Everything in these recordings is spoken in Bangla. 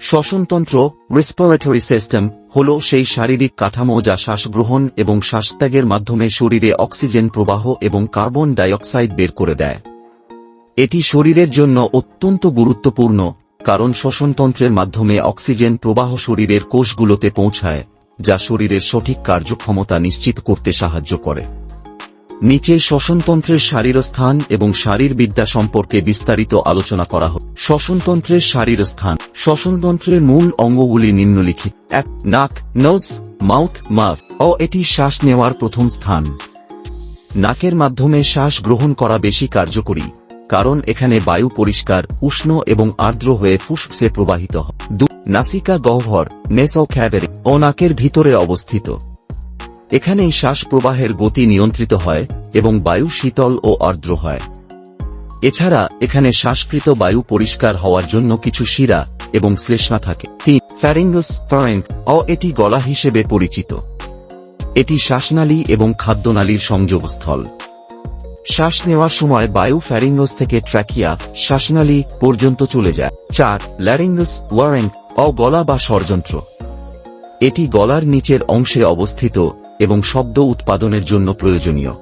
শ্বসনতন্ত্র রেসপিরেটরি সিস্টেম হল সেই শারীরিক কাঠামো যা শ্বাসগ্রহণ এবং শ্বাসত্যাগের মাধ্যমে শরীরে অক্সিজেন প্রবাহ এবং কার্বন ডাইঅক্সাইড বের করে দেয়। এটি শরীরের জন্য অত্যন্ত গুরুত্বপূর্ণ, কারণ শ্বসনতন্ত্রের মাধ্যমে অক্সিজেন প্রবাহ শরীরের কোষগুলোতে পৌঁছায়, যা শরীরের সঠিক কার্যক্ষমতা নিশ্চিত করতে সাহায্য করে। নিচে শ্বসনতন্ত্রের শারীরস্থান এবং শারীরবিদ্যা সম্পর্কে বিস্তারিত আলোচনা করা হোক। শ্বসনতন্ত্রের শারীরস্থান। শ্বসনতন্ত্রের মূল অঙ্গগুলি নিম্নলিখিত। এক, নাক নোজ মাউথ মাফ ও এটি শ্বাস নেওয়ার প্রথম স্থান। নাকের মাধ্যমে শ্বাস গ্রহণ করা বেশি কার্যকরী, কারণ এখানে বায়ু পরিষ্কার, উষ্ণ এবং আর্দ্র হয়ে ফুসফুসে প্রবাহিত হয়। নাসিকা গহ্বর নেসো খ্যাবের ও নাকের ভিতরে অবস্থিত। এখানেই শ্বাস প্রবাহের গতি নিয়ন্ত্রিত হয় এবং বায়ু শীতল ও আর্দ্র হয়। এছাড়া এখানে শ্বাসকৃত বায়ু পরিষ্কার হওয়ার জন্য কিছু শিরা এবং শ্লেষ্মা থাকে। তিন ফ্যারিঙ্গস ফরেঙ্ক ও এটি গলা হিসেবে পরিচিত। এটি শ্বাসনালী এবং খাদ্যনালীর সংযোগস্থল। শ্বাস নেওয়ার সময় বায়ু ফ্যারিঙ্গস থেকে ট্র্যাকিয়া শ্বাসনালী পর্যন্ত চলে যায়। চার ল্যারিঙ্গস ওয়ারেঙ্ক ও গলা বা ষড়যন্ত্র এটি গলার নিচের অংশে অবস্থিত এবং শব্দ উৎপাদনের জন্য প্রয়োজনীয়।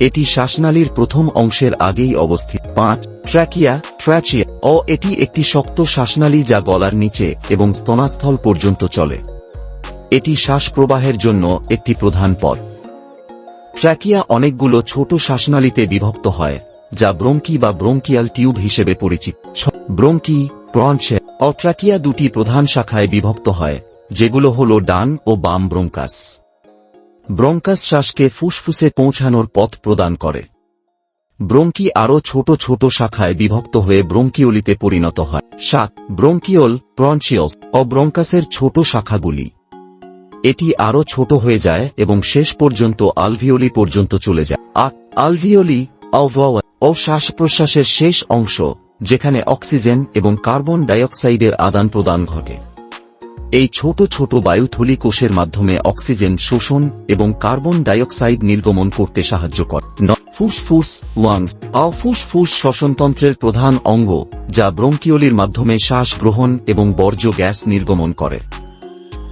এটি শ্বাসনালীর প্রথম অংশের আগেই অবস্থিত। পাঁচ, ট্র্যাকিয়া, ট্র্যাচিয়া। ও এটি একটি শক্ত শ্বাসনালী যা গলার নিচে এবং স্তনাস্থল পর্যন্ত চলে। এটি শ্বাস প্রবাহের জন্য একটি প্রধান পথ। ট্র্যাকিয়া অনেকগুলো ছোট শ্বাসনালীতে বিভক্ত হয়, যা ব্রোঙ্কি বা ব্রোঙ্কিয়াল টিউব হিসেবে পরিচিত। ব্রোঙ্কি, ব্রঞ্চে। ও দুটি প্রধান শাখায় বিভক্ত হয়, যেগুলো হল ডান ও বাম ব্রোঙ্কাস। ব্রঙ্কাস শ্বাসকে ফুসফুসে পৌঁছানোর পথ প্রদান করে। ব্রঙ্কি আরও ছোট ছোট শাখায় বিভক্ত হয়ে ব্রোঙ্কিওলিতে পরিণত হয়। সাত ব্রোঙ্কিওল প্রঞ্চিওস ও ব্রঙ্কাসের ছোট শাখাগুলি। এটি আরও ছোট হয়ে যায় এবং শেষ পর্যন্ত আলভিওলি পর্যন্ত চলে যায়। আট আলভিওলি ও শ্বাস প্রশ্বাসের শেষ অংশ, যেখানে অক্সিজেন এবং কার্বন ডাইঅক্সাইডের আদান প্রদান ঘটে। এই ছোট ছোট বায়ুথলি কোষের মাধ্যমে অক্সিজেন শোষণ এবং কার্বন ডাইঅক্সাইড নির্গমন করতে সাহায্য করে। ফুসফুস ওয়াংস আও ফুসফুস শ্বসনতন্ত্রের প্রধান অঙ্গ, যা ব্রঙ্কিওলির মাধ্যমে শ্বাস গ্রহণ এবং বর্জ্য গ্যাস নির্গমন করে।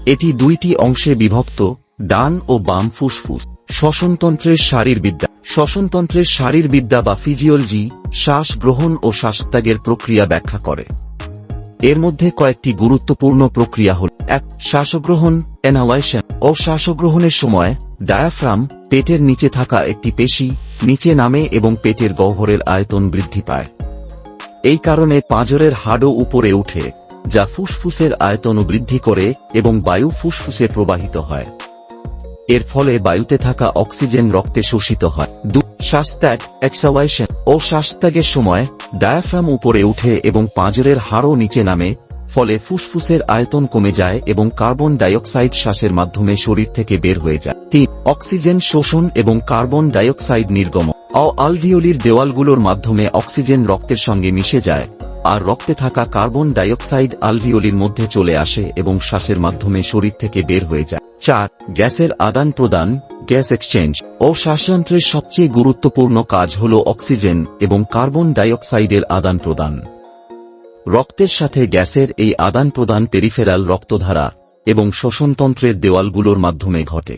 এটি দুইটি অংশে বিভক্ত, ডান ও বাম ফুসফুস। শ্বসনতন্ত্রের শারীরবিদ্যা শ্বসনতন্ত্রের শারীরবিদ্যা বা ফিজিওলজি, শ্বাস গ্রহণ ও শ্বাসত্যাগের প্রক্রিয়া ব্যাখ্যা করে। এর মধ্যে কয়েকটি গুরুত্বপূর্ণ প্রক্রিয়া হল, এক, শ্বাসগ্রহণ অ্যানালাইশন ও শ্বাসগ্রহণের সময় ডায়াফ্রাম, পেটের নিচে থাকা একটি পেশি, নিচে নামে এবং পেটের গহ্বরের আয়তন বৃদ্ধি পায়। এই কারণে পাঁজরের হাড়ও উপরে উঠে, যা ফুসফুসের আয়তন বৃদ্ধি করে এবং বায়ু ফুসফুসে প্রবাহিত হয়। এর ফলে বায়ুতে থাকা অক্সিজেন রক্তে শোষিত হয়। দু শ্বাসত্যাগ এক্সালাইশন ও শ্বাসত্যাগের সময় ডায়াফ্রাম উপরে উঠে এবং পাঁজরের হাড়ও নিচে নামে, ফলে ফুসফুসের আয়তন কমে যায় এবং কার্বন ডাইঅক্সাইড শ্বাসের মাধ্যমে শরীর থেকে বের হয়ে যায়। তিন অক্সিজেন শোষণ এবং কার্বন ডাইঅক্সাইড নির্গমন। অ আলভিওলির দেওয়ালগুলোর মাধ্যমে অক্সিজেন রক্তের সঙ্গে মিশে যায়, আর রক্তে থাকা কার্বন ডাইঅক্সাইড আলভিওলির মধ্যে চলে আসে এবং শ্বাসের মাধ্যমে শরীর থেকে বের হয়ে যায়। চার, গ্যাসের আদান প্রদান, গ্যাস এক্সচেঞ্জ ও শ্বাসযন্ত্রের সবচেয়ে গুরুত্বপূর্ণ কাজ হল অক্সিজেন এবং কার্বন ডাইঅক্সাইডের আদান প্রদান। রক্তের সাথে গ্যাসের এই আদান প্রদান পেরিফেরাল রক্তধারা এবং শ্বসনতন্ত্রের দেওয়ালগুলোর মাধ্যমে ঘটে।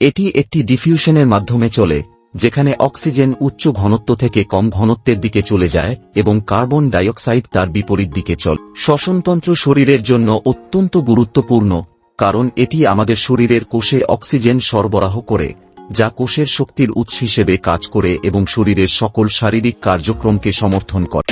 এটি একটি ডিফিউশনের মাধ্যমে চলে, যেখানে অক্সিজেন উচ্চ ঘনত্ব থেকে কম ঘনত্বের দিকে চলে যায় এবং কার্বন ডাইঅক্সাইড তার বিপরীত দিকে চলে। শ্বসনতন্ত্র শরীরের জন্য অত্যন্ত গুরুত্বপূর্ণ কারণ এটি আমাদের শরীরের কোষে অক্সিজেন সরবরাহ করে, যা কোষের শক্তির উৎস হিসেবে কাজ করে এবং শরীরের সকল শারীরিক কার্যক্রমকে সমর্থন করে।